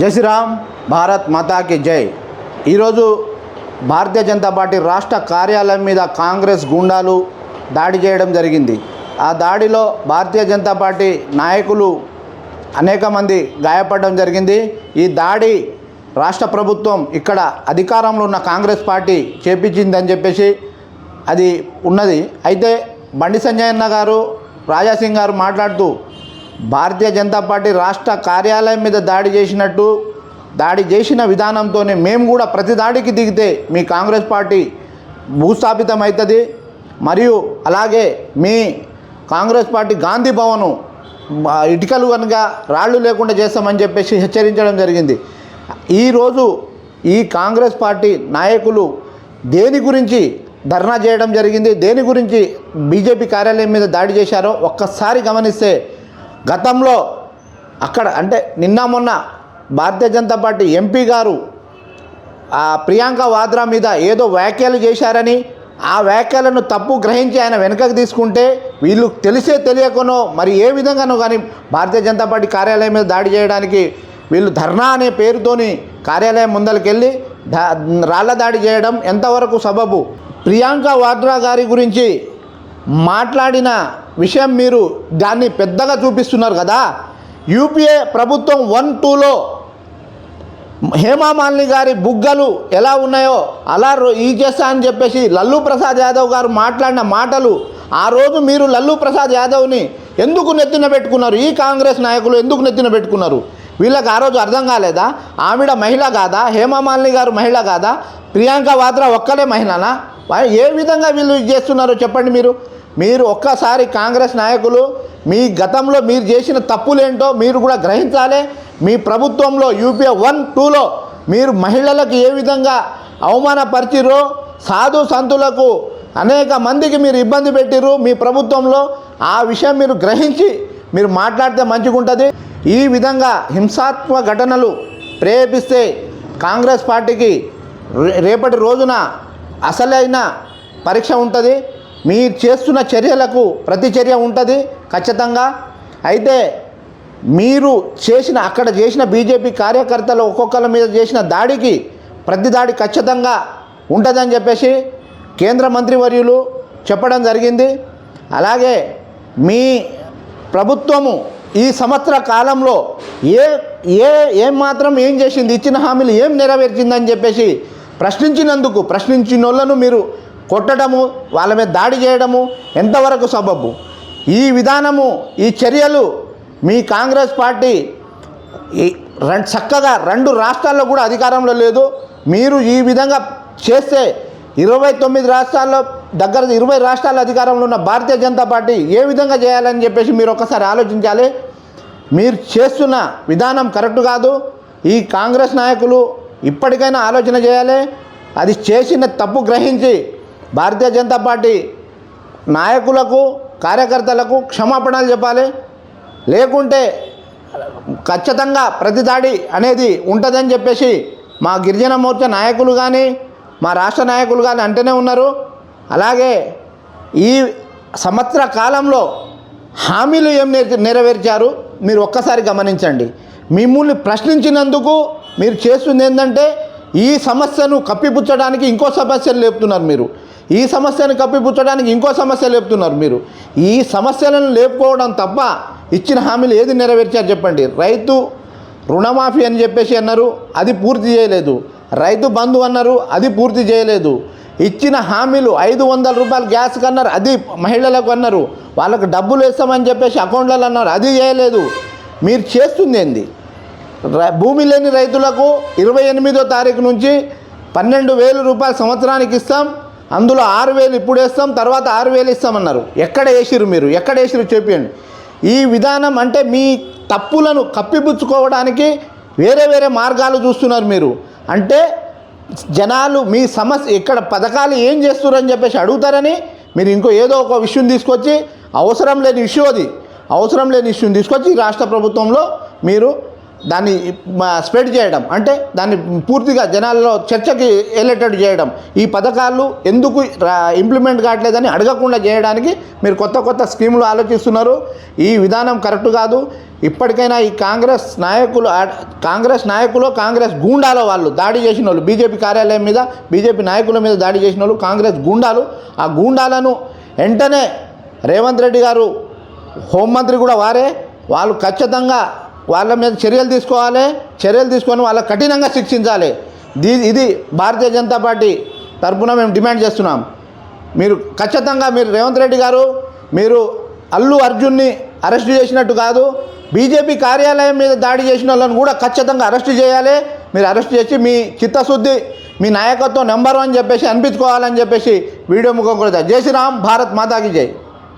జై శ్రీరామ్ భారత్ మాతాకి జై. ఈరోజు భారతీయ జనతా పార్టీ రాష్ట్ర కార్యాలయం మీద కాంగ్రెస్ గుండాలు దాడి చేయడం జరిగింది. ఆ దాడిలో భారతీయ జనతా పార్టీ నాయకులు అనేక మంది గాయపడడం జరిగింది. ఈ దాడి రాష్ట్ర ప్రభుత్వం ఇక్కడ అధికారంలో ఉన్న కాంగ్రెస్ పార్టీ చేపించిందని చెప్పేసి అది ఉన్నది. అయితే బండి సంజయ్ అన్న గారు రాజాసింగ్ గారు మాట్లాడుతూ భారతీయ జనతా పార్టీ రాష్ట్ర కార్యాలయం మీద దాడి చేసినట్టు దాడి చేసిన విధానంతోనే మేము కూడా ప్రతి దాడికి దిగితే మీ కాంగ్రెస్ పార్టీ భూస్థాపితం అవుతుంది. మరియు అలాగే మీ కాంగ్రెస్ పార్టీ గాంధీ భవను ఇటుకలు కనుక రాళ్ళు లేకుండా చేస్తామని చెప్పేసి హెచ్చరించడం జరిగింది. ఈరోజు ఈ కాంగ్రెస్ పార్టీ నాయకులు దేని గురించి ధర్నా చేయడం జరిగింది దేని గురించి బీజేపీ కార్యాలయం మీద దాడి చేశారో ఒక్కసారి గమనిస్తే గతంలో అక్కడ అంటే నిన్న మొన్న భారతీయ జనతా పార్టీ ఎంపీ గారు ఆ ప్రియాంక వాద్రా మీద ఏదో వ్యాఖ్యలు చేశారని ఆ వ్యాఖ్యలను తప్పు గ్రహించి ఆయన వెనుకకు తీసుకుంటే వీళ్ళు తెలిసే తెలియకనో మరి ఏ విధంగానో కానీ భారతీయ జనతా పార్టీ కార్యాలయం మీద దాడి చేయడానికి వీళ్ళు ధర్నా అనే పేరుతోని కార్యాలయం ముందరికెళ్ళి దా రాళ్ళ దాడి చేయడం ఎంతవరకు సబబు? ప్రియాంక వాద్రా గారి గురించి మాట్లాడిన విషయం మీరు దాన్ని పెద్దగా చూపిస్తున్నారు కదా. యూపీఏ ప్రభుత్వం వన్ టూలో హేమామాలిని గారి బుగ్గలు ఎలా ఉన్నాయో అలా రో- ఈ చేస్తా అని చెప్పేసి లల్లు ప్రసాద్ యాదవ్ గారు మాట్లాడిన మాటలు ఆ రోజు మీరు లల్లు ప్రసాద్ యాదవ్ని ఎందుకు నెత్తిన పెట్టుకున్నారు? ఈ కాంగ్రెస్ నాయకులు ఎందుకు నెత్తిన పెట్టుకున్నారు? వీళ్ళకి ఆ రోజు అర్థం కాలేదా? ఆవిడ మహిళ కాదా? హేమామాలిని గారు మహిళ కాదా? ప్రియాంక వాద్రా ఒక్కలే మహిళనా? ఏ విధంగా వీళ్ళు ఇది చేస్తున్నారో చెప్పండి మీరు. మీరు ఒక్కసారి కాంగ్రెస్ నాయకులు మీ గతంలో మీరు చేసిన తప్పులేంటో మీరు కూడా గ్రహించాలి. మీ ప్రభుత్వంలో యూపీఏ వన్ టూలో మీరు మహిళలకు ఏ విధంగా అవమానపరిచిరో సాధు సంతులకు అనేక మందికి మీరు ఇబ్బంది పెట్టిర్రు మీ ప్రభుత్వంలో ఆ విషయం మీరు గ్రహించి మీరు మాట్లాడితే మంచిగుంటుంది. ఈ విధంగా హింసాత్మక ఘటనలు ప్రేరేపిస్తే కాంగ్రెస్ పార్టీకి రేపటి రోజున అసలైన పరీక్ష ఉంటుంది. మీరు చేస్తున్న చర్యలకు ప్రతి చర్య ఉంటుంది ఖచ్చితంగా. అయితే మీరు చేసిన అక్కడ చేసిన బీజేపీ కార్యకర్తలు ఒక్కొక్కరి మీద చేసిన దాడికి ప్రతి దాడి ఖచ్చితంగా ఉంటుందని చెప్పేసి కేంద్ర మంత్రివర్యులు చెప్పడం జరిగింది. అలాగే మీ ప్రభుత్వము ఈ సంవత్సర కాలంలో ఏ ఏ ఏం మాత్రం ఏం చేసింది ఇచ్చిన హామీలు ఏం నెరవేర్చిందని చెప్పేసి ప్రశ్నించినందుకు ప్రశ్నించిన వాళ్ళను మీరు కొట్టడము వాళ్ళ మీద దాడి చేయడము ఎంతవరకు సబబు? ఈ విధానము ఈ చర్యలు మీ కాంగ్రెస్ పార్టీ రెండు చక్కగా రెండు రాష్ట్రాల్లో కూడా అధికారంలో లేదు. మీరు ఈ విధంగా చేస్తే ఇరవై తొమ్మిది రాష్ట్రాల్లో దగ్గర ఇరవై రాష్ట్రాల అధికారంలో ఉన్న భారతీయ జనతా పార్టీ ఏ విధంగా చేయాలని చెప్పేసి మీరు ఒక్కసారి ఆలోచించాలి. మీరు చేస్తున్న విధానం కరెక్ట్ కాదు. ఈ కాంగ్రెస్ నాయకులు ఇప్పటికైనా ఆలోచన చేయాలి. అది చేసిన తప్పు గ్రహించి భారతీయ జనతా పార్టీ నాయకులకు కార్యకర్తలకు క్షమాపణలు చెప్పాలి. లేకుంటే ఖచ్చితంగా ప్రతి దాడి అనేది ఉంటుందని చెప్పేసి మా గిరిజన మోర్చా నాయకులు కానీ మా రాష్ట్ర నాయకులు కానీ అంటూనే ఉన్నారు. అలాగే ఈ సంవత్సర కాలంలో హామీలు ఏం నెర- నెరవేర్చారు మీరు ఒక్కసారి గమనించండి. మిమ్మల్ని ప్రశ్నించినందుకు మీరు చేస్తుంది ఏంటంటే ఈ సమస్యను కప్పిపుచ్చడానికి ఇంకో సమస్యను లేపుతున్నారు మీరు. ఈ సమస్యను కప్పిపుచ్చడానికి ఇంకో సమస్య లేపుతున్నారు మీరు. ఈ సమస్యలను లేపుకోవడం తప్ప ఇచ్చిన హామీలు ఏది నెరవేర్చారు చెప్పండి. రైతు రుణమాఫీ అని చెప్పేసి అన్నారు అది పూర్తి చేయలేదు. రైతు బంధు అన్నారు అది పూర్తి చేయలేదు. ఇచ్చిన హామీలు ఐదు వందల రూపాయలు గ్యాస్ కన్నారు అది మహిళలకు అన్నారు. వాళ్ళకు డబ్బులు వేస్తామని చెప్పేసి అకౌంట్లలో అన్నారు అది చేయలేదు. మీరు చేస్తుంది ఏంది? భూమి లేని రైతులకు ఇరవై ఎనిమిదో తారీఖు నుంచి పన్నెండు వేల రూపాయలు సంవత్సరానికి ఇస్తాం. అందులో ఆరు వేలు ఇప్పుడు వేస్తాం తర్వాత ఆరు వేలు ఇస్తామన్నారు. ఎక్కడ వేసిరు మీరు? ఎక్కడ వేసిరు చెప్పండి. ఈ విధానం అంటే మీ తప్పులను కప్పిపుచ్చుకోవడానికి వేరే వేరే మార్గాలు చూస్తున్నారు మీరు. అంటే జనాలు మీ సమస్య ఇక్కడ పథకాలు ఏం చేస్తున్నారని చెప్పేసి అడుగుతారని మీరు ఇంకో ఏదో ఒక విషయం తీసుకొచ్చి అవసరం లేని ఇష్యూ అది. అవసరం లేని ఇష్యూని తీసుకొచ్చి ఈ రాష్ట్ర ప్రభుత్వంలో మీరు దాన్ని స్ప్రెడ్ చేయడం అంటే దాన్ని పూర్తిగా జనాల్లో చర్చకి వెళ్ళేటట్టు చేయడం ఈ పథకాలు ఎందుకు ఇంప్లిమెంట్ కావట్లేదని అడగకుండా చేయడానికి మీరు కొత్త కొత్త స్కీములు ఆలోచిస్తున్నారు. ఈ విధానం కరెక్ట్ కాదు. ఇప్పటికైనా ఈ కాంగ్రెస్ నాయకులు కాంగ్రెస్ నాయకులు కాంగ్రెస్ గూండాలో వాళ్ళు దాడి చేసిన వాళ్ళు బీజేపీ కార్యాలయం మీద బీజేపీ నాయకుల మీద దాడి చేసిన వాళ్ళు కాంగ్రెస్ గూండాలు. ఆ గూండాలను వెంటనే రేవంత్ రెడ్డి గారు హోంమంత్రి కూడా వారే. వాళ్ళు ఖచ్చితంగా వాళ్ళ మీద చర్యలు తీసుకోవాలి. చర్యలు తీసుకొని వాళ్ళ కఠినంగా శిక్షించాలి. దీ ఇది భారతీయ జనతా పార్టీ తరఫున మేము డిమాండ్ చేస్తున్నాం. మీరు ఖచ్చితంగా మీరు రేవంత్ రెడ్డి గారు మీరు అల్లు అర్జున్ని అరెస్ట్ చేసినట్టు కాదు బీజేపీ కార్యాలయం మీద దాడి చేసిన వాళ్ళని కూడా ఖచ్చితంగా అరెస్ట్ చేయాలి. మీరు అరెస్ట్ చేసి మీ చిత్తశుద్ధి మీ నాయకత్వం నెంబర్ వన్ చెప్పేసి అనిపించుకోవాలని చెప్పేసి వీడియో ముఖం కూడా జై శ్రీరామ్ భారత్ మాతాకి జై.